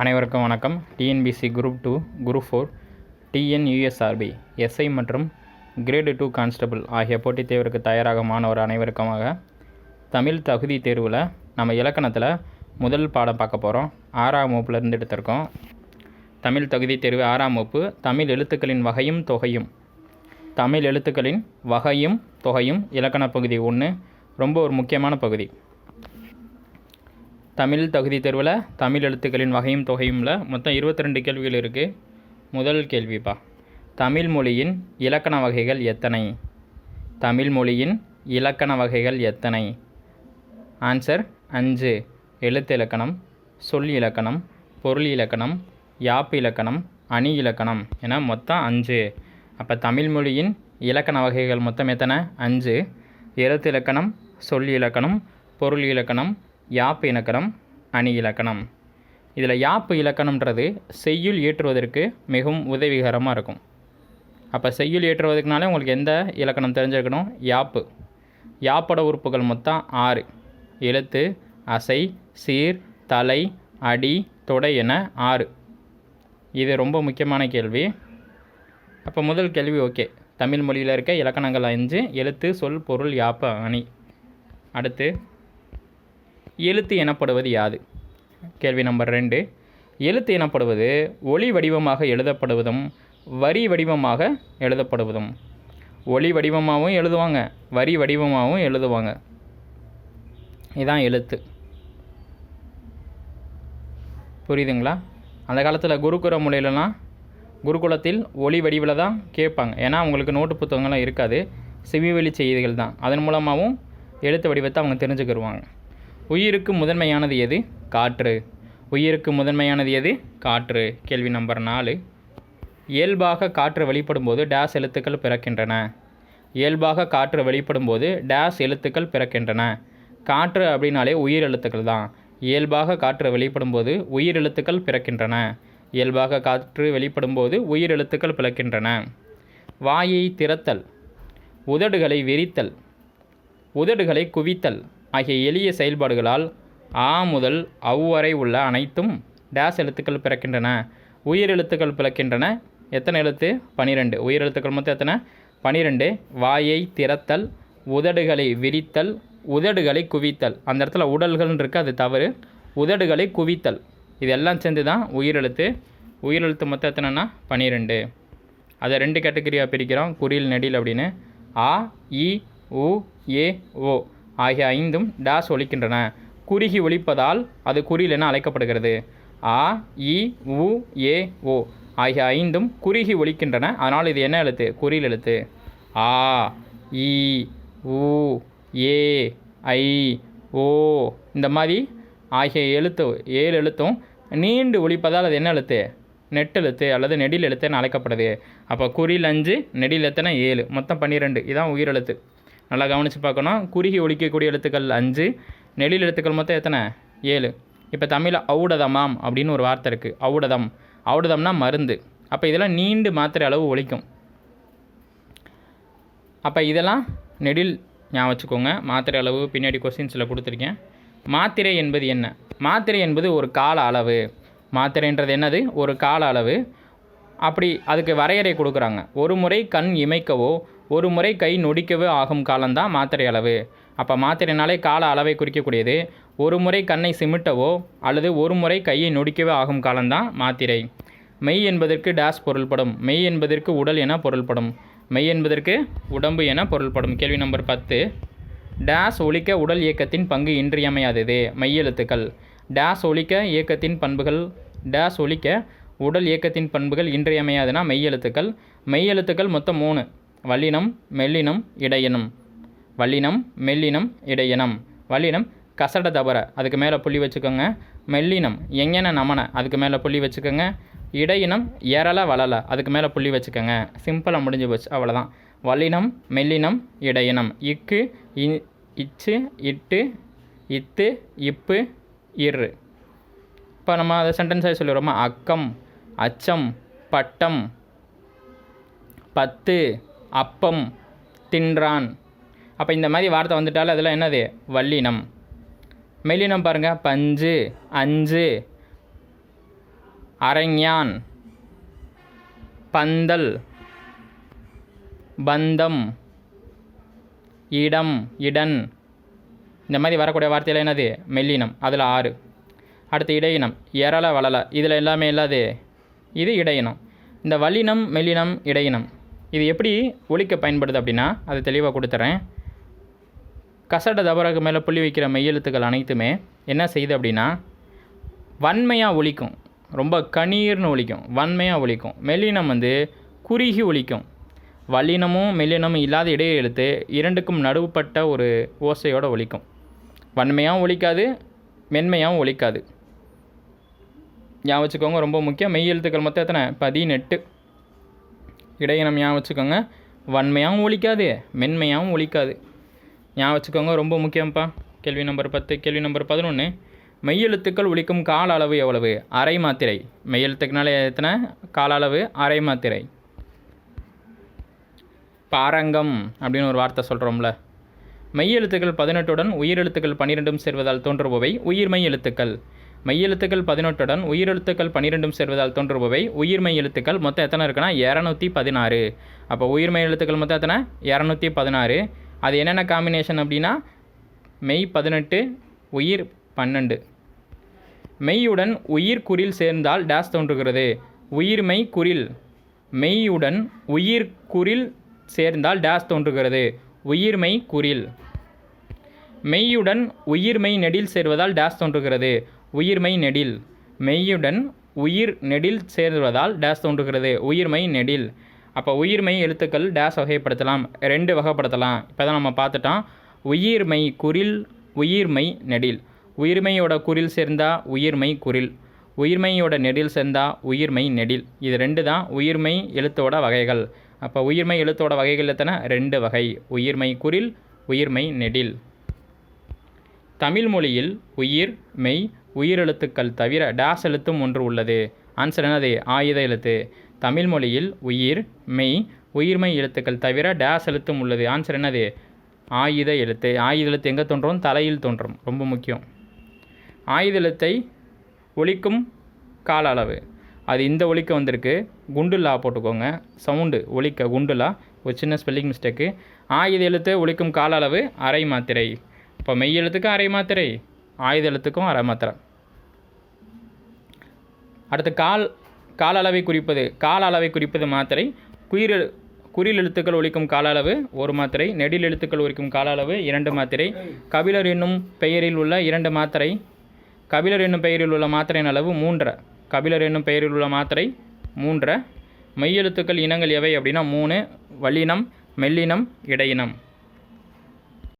அனைவருக்கும் வணக்கம். TNPSC group two group four TNUSRB SI மற்றும் கிரேடு டூ கான்ஸ்டபிள் ஆகிய போட்டித் தேர்வுக்கு தயாராக மாணவர் அனைவருக்குமாக தமிழ் தகுதி தேர்வில் நம்ம இலக்கணத்தில் முதல் பாடம் பார்க்க போகிறோம் ஆறாம் வகுப்புலேருந்து எடுத்திருக்கோம். தமிழ் தகுதி தேர்வு ஆறாம் வகுப்பு தமிழ் எழுத்துக்களின் வகையும் தொகையும். தமிழ் எழுத்துக்களின் வகையும் தொகையும் இலக்கண பகுதி ஒன்று ரொம்ப ஒரு முக்கியமான பகுதி. தமிழ் தகுதி தேர்வில் தமிழ் எழுத்துக்களின் வகையும் தொகையும்ல மொத்தம் 22 கேள்விகள் இருக்குது முதல் கேள்விப்பா. தமிழ் மொழியின் இலக்கண வகைகள் எத்தனை? தமிழ் மொழியின் இலக்கண வகைகள் எத்தனை? ஆன்சர் அஞ்சு. எழுத்து இலக்கணம் சொல் இலக்கணம் பொருள் இலக்கணம் யாப்பு இலக்கணம் அணி இலக்கணம் என மொத்தம் அஞ்சு. அப்போ தமிழ் மொழியின் இலக்கண வகைகள் மொத்தம் எத்தனை? அஞ்சு. எழுத்து இலக்கணம் சொல் இலக்கணம் பொருள் இலக்கணம் யாப்பு இலக்கணம் அணி இலக்கணம். இதில் யாப்பு இலக்கணம்ன்றது செய்யுள் ஏற்றுவதற்கு மிகவும் உதவிகரமாக இருக்கும். அப்போ செய்யுள் ஏற்றுவதற்குனாலே உங்களுக்கு எந்த இலக்கணம் தெரிஞ்சிருக்கணும்? யாப்பு. யாப்போட உறுப்புகள் மொத்தம் ஆறு. எழுத்து அசை சீர் தலை அடி தொடை என ஆறு. இது ரொம்ப முக்கியமான கேள்வி. அப்போ முதல் கேள்வி ஓகே. தமிழ் மொழியில் இருக்க இலக்கணங்கள் அஞ்சு எழுத்து சொல் பொருள் யாப்பு அணி. அடுத்து எழுத்து எனப்படுவது யாது? கேள்வி நம்பர் ரெண்டு. எழுத்து எனப்படுவது ஒளி வடிவமாக எழுதப்படுவதும் வரி வடிவமாக எழுதப்படுவதும். ஒளி வடிவமாகவும் எழுதுவாங்க வரி வடிவமாகவும் எழுதுவாங்க. இதுதான் எழுத்து. புரியுதுங்களா? அந்த காலத்தில் குருகுல முறையிலலாம் குருகுலத்தில் ஒளி வடிவில் தான் கேட்பாங்க. ஏன்னா அவங்களுக்கு நோட்டு புத்தகங்கள்லாம் இருக்காது. செவிவெளி செய்திகள் தான். அதன் மூலமாகவும் எழுத்து வடிவத்தை அவங்க தெரிஞ்சுக்கிடுவாங்க உயிருக்கு முதன்மையானது எது? காற்று. உயிருக்கு முதன்மையானது எது? காற்று. கேள்வி நம்பர் நாலு. இயல்பாக காற்று வெளிப்படும்போது டேஸ் எழுத்துக்கள் பிறக்கின்றன. இயல்பாக காற்று வெளிப்படும்போது டேஸ் எழுத்துக்கள் பிறக்கின்றன. காற்று அப்படின்னாலே உயிர் எழுத்துக்கள் தான். இயல்பாக காற்று வெளிப்படும்போது உயிர் எழுத்துக்கள் பிறக்கின்றன. இயல்பாக காற்று வெளிப்படும்போது உயிர் எழுத்துக்கள் பிறக்கின்றன. வாயை திறத்தல். உதடுகளை விரித்தல். உதடுகளை குவித்தல். ஆகிய எளிய செயல்பாடுகளால் ஆ முதல் அவ் வரை உள்ள அனைத்தும் டேஸ் எழுத்துக்கள் பிறக்கின்றன. உயிர் எழுத்துக்கள் பிறக்கின்றன. எத்தனை எழுத்து? பனிரெண்டு. உயிர் எழுத்துக்கள் மொத்தம் எத்தனை? பனிரெண்டு. வாயை திறத்தல் உதடுகளை விரித்தல் உதடுகளை குவித்தல். அந்த இடத்துல உடல்கள்னு இருக்குது அது தவறு. உதடுகளை குவித்தல். இதெல்லாம் சேர்ந்து தான் உயிரெழுத்து உயிரெழுத்து மொத்தம் எத்தனைன்னா? பனிரெண்டு. அதை ரெண்டு கேட்டகரியாக பிரிக்கிறோம். குறியில் நெடில் அப்படின்னு. ஆ இ உ ஏ ஓ. ஆகிய ஐந்தும் டேஸ் ஒழிக்கின்றன குறுகி ஒழிப்பதால் அது குறில் என அழைக்கப்படுகிறது. ஆ இ உ ஏ ஓ ஆகிய ஐந்தும் குறுகி ஒழிக்கின்றன அதனால் இது என்ன எழுத்து? குறில் எழுத்து. ஆ இ உ ஏ ஐ ஓ இந்த மாதிரி ஆகிய எழுத்து ஏழு எழுத்தும் நீண்டு ஒழிப்பதால் அது என்ன எழுத்து? நெட்டெழுத்து அல்லது நெடில் எழுத்துன்னு அழைக்கப்படுது. அப்போ குறில் அஞ்சு நெடில் எத்தனை? ஏழு. மொத்தம் பன்னிரெண்டு. இதான் உயிரெழுத்து நல்லா கவனித்து பார்க்கணும். குறுகி ஒழிக்கக்கூடிய எழுத்துக்கள் அஞ்சு. நெடில் எழுத்துக்கள் மொத்தம் எத்தனை? ஏழு. இப்போ தமிழில் ஔடதமாம் அப்படின்னு ஒரு வார்த்தை இருக்குது ஔடதம். ஔடதம்னா மருந்து. அப்போ இதெல்லாம் நீண்டு மாத்திரை அளவு ஒழிக்கும் அப்போ இதெல்லாம் நெடில் ஞாபகம் வச்சுக்கோங்க. மாத்திரை அளவு பின்னாடி கொஸ்டின்ஸில் கொடுத்துருக்கேன். மாத்திரை என்பது என்ன? மாத்திரை என்பது ஒரு கால அளவு. மாத்திரைன்றது என்னது? ஒரு கால அளவு. அப்படி அதுக்கு வரையறை கொடுக்குறாங்க. ஒரு முறை கண் இமைக்கவோ ஒரு முறை கை நொடிக்கவே ஆகும் காலம்தான் மாத்திரை அளவு. அப்போ மாத்திரைனாலே கால அளவை குறிக்கக்கூடியது. ஒரு முறை கண்ணை சிமிட்டவோ அல்லது ஒரு முறை கையை நொடிக்கவே ஆகும் காலம்தான் மாத்திரை. மெய் என்பதற்கு டேஸ் பொருள்படும். மெய் என்பதற்கு உடல் என பொருள்படும். மெய் என்பதற்கு உடம்பு என பொருள்படும். கேள்வி நம்பர் பத்து. டேஸ் ஒழிக்க உடல் இயக்கத்தின் பங்கு இன்றியமையாதது. மெய்யெழுத்துக்கள் டேஸ் ஒழிக்க இயக்கத்தின் பண்புகள். டேஸ் ஒழிக்க உடல் இயக்கத்தின் பண்புகள் இன்றியமையாதுன்னா மெய்யெழுத்துக்கள் மெய்யெழுத்துக்கள் மொத்தம் மூணு. வல்லினம் மெல்லினம் இடையினம். வல்லினம் மெல்லினம் இடையினம். வல்லினம் கசட தபர. அதுக்கு மேலே புள்ளி வச்சுக்கோங்க. மெல்லினம் எங்கென நமன. அதுக்கு மேலே புள்ளி வச்சுக்கோங்க. இடையினம் ஏறல வளல அதுக்கு மேலே புள்ளி வச்சுக்கோங்க. சிம்பிளாக முடிஞ்சு போச்சு. அவ்வளோதான் வல்லினம் மெல்லினம் இடையினம். இக்கு இ இச்சு இட்டு இத்து இப்பு இரு. இப்போ நம்ம அதை சென்டென்ஸாக சொல்லிடுறோமா? அக்கம் அச்சம் பட்டம் பத்து. அப்பம் தின்றான். அப்போ இந்த மாதிரி வார்த்தை வந்துட்டாலும் அதெல்லாம் என்னது? வல்லினம். மெல்லினம் பாருங்கள் பஞ்சு அஞ்சு. அரஞான் பந்தல். பந்தம். இடம் இடன். இந்த மாதிரி வரக்கூடிய வார்த்தையில் என்னது? மெல்லினம். அதில் ஆறு. அடுத்து இடையினம். எரள வளல இதில் எல்லாமே இல்லாது இது இடையினம். இந்த வல்லினம் மெல்லினம் இடையினம். இது எப்படி ஒழிக்க பயன்படுது அப்படின்னா அதை தெளிவாக கொடுத்துறேன். கசட தபராக மேலே புள்ளி வைக்கிற மெய்யெழுத்துக்கள் அனைத்துமே என்ன செய்யுது அப்படின்னா வன்மையாக ஒழிக்கும் ரொம்ப கணீர்னு ஒழிக்கும் வன்மையாக ஒழிக்கும் மெல்லினம் வந்து குறுகி ஒழிக்கும் வல்லினமும் மெல்லினமும் இல்லாத இடையே எழுத்து இரண்டுக்கும் நடுவுப்பட்ட ஒரு ஓசையோடு ஒழிக்கும் வன்மையாகவும் ஒழிக்காது மென்மையாகவும் ஒழிக்காது ஞாபகம் வச்சுக்கோங்க ரொம்ப முக்கியம். மெய் எழுத்துக்கள் மொத்தம் எத்தனை? பதினெட்டு. இடையினம் ஞாபகம் வச்சுக்கோங்க. வன்மையாகவும் ஒழிக்காது மென்மையாகவும் ஒழிக்காது. ஞாபகம் வச்சுக்கோங்க ரொம்ப முக்கியம்ப்பா. கேள்வி நம்பர் பத்து கேள்வி நம்பர் பதினொன்று மெய்யெழுத்துக்கள் ஒழிக்கும் கால அளவு எவ்வளவு? அரை மாத்திரை. மெய்யெழுத்துக்குனால எத்தனை? கால அளவு அரை மாத்திரை. பாரங்கம் அப்படின்னு ஒரு வார்த்தை சொல்கிறோம்ல மெய்யெழுத்துக்கள் பதினெட்டுடன் உயிரெழுத்துக்கள் பன்னிரெண்டும் சேர்வதால் தோன்றுபவை உயிர்மெய் எழுத்துக்கள் மெய்யெழுத்துக்கள் பதினெட்டுடன் உயிரெழுத்துக்கள் பன்னிரெண்டும் சேர்வதால் தோன்றுபவை. உயிர்மெய் எழுத்துக்கள் மொத்தம் எத்தனை இருக்குன்னா? இரநூத்தி பதினாறு. அப்போ உயிர்மெய் எழுத்துக்கள் மொத்தம் எத்தனை? இரநூத்தி பதினாறு. அது என்னென்ன காம்பினேஷன் அப்படின்னா? மெய் பதினெட்டு உயிர் பன்னெண்டு. மெய்யுடன் உயிர் குரில் சேர்ந்தால் டேஸ் தோன்றுகிறது. உயிர்மெய் குறில் மெய்யுடன் உயிர் குறில் சேர்ந்தால் டேஸ் தோன்றுகிறது. உயிர்மை குறில் மெய்யுடன் உயிர்மெய் நெடில் சேர்வதால் டேஸ் தோன்றுகிறது. உயிர்மெய் நெடில். மெய்யுடன் உயிர் நெடில் சேர்வதால் டேஸ் தோன்றுகிறது. உயிர்மெய் நெடில். அப்போ உயிர்மெய் எழுத்துக்கள் டேஸ் வகைப்படுத்தலாம். ரெண்டு வகைப்படுத்தலாம். இப்போ தான் நம்ம பார்த்துட்டோம். உயிர்மை குறில் உயிர்மெய் நெடில். உயிர்மையோட குறில் சேர்ந்தா உயிர்மை குறில். உயிர்மையோட நெடில் சேர்ந்தா உயிர்மெய் நெடில். இது ரெண்டு தான் உயிர்மெய் எழுத்தோட வகைகள். அப்போ உயிர்மெய் எழுத்தோட வகைகள் எத்தனை? ரெண்டு வகை. உயிர்மெய் குறில் உயிர்மெய் நெடில். தமிழ் மொழியில் உயிர் மெய் உயிரெழுத்துக்கள் தவிர டேஸ் எழுத்தும் ஒன்று உள்ளது. ஆன்சர் என்னது? ஆயுத எழுத்து. தமிழ் மொழியில் உயிர் மெய் உயிர்மை எழுத்துக்கள் தவிர டேஸ் எழுத்தும் உள்ளது. ஆன்சர் என்னது? ஆயுத எழுத்து. ஆயுத எழுத்து எங்கே தோன்றும்? தலையில் தோன்றும். ரொம்ப முக்கியம். ஆயுத எழுத்தை ஒழிக்கும் கால அளவு. அது இந்த ஒலிக்க வந்திருக்கு. குண்டுலா போட்டுக்கோங்க. சவுண்டு ஒலிக்க குண்டுலா. ஒரு சின்ன ஸ்பெல்லிங் மிஸ்டேக்கு ஆயுத எழுத்து ஒழிக்கும் கால அளவு அரை மாத்திரை. இப்போ மெய் எழுத்துக்கும் அரை மாத்திரை. ஆயுத எழுத்துக்கும் அரை மாத்திரை. அடுத்து கால் கால அளவை குறிப்பது கால அளவை குறிப்பது மாத்திரை. குயிர் குறில் எழுத்துக்கள் ஒலிக்கும் கால அளவு ஒரு மாத்திரை நெடில் எழுத்துக்கள் ஒலிக்கும் கால அளவு இரண்டு மாத்திரை. கபிலர் என்னும் பெயரில் உள்ள இரண்டு மாத்திரை கபிலர் என்னும் பெயரில் உள்ள மாத்திரையின் அளவு மூன்றரை கபிலர் என்னும் பெயரில் உள்ள மாத்திரை மூன்றரை மெய்யெழுத்துக்கள் இனங்கள் எவை அப்படின்னா மூணு வல்லினம் மெல்லினம் இடையினம்.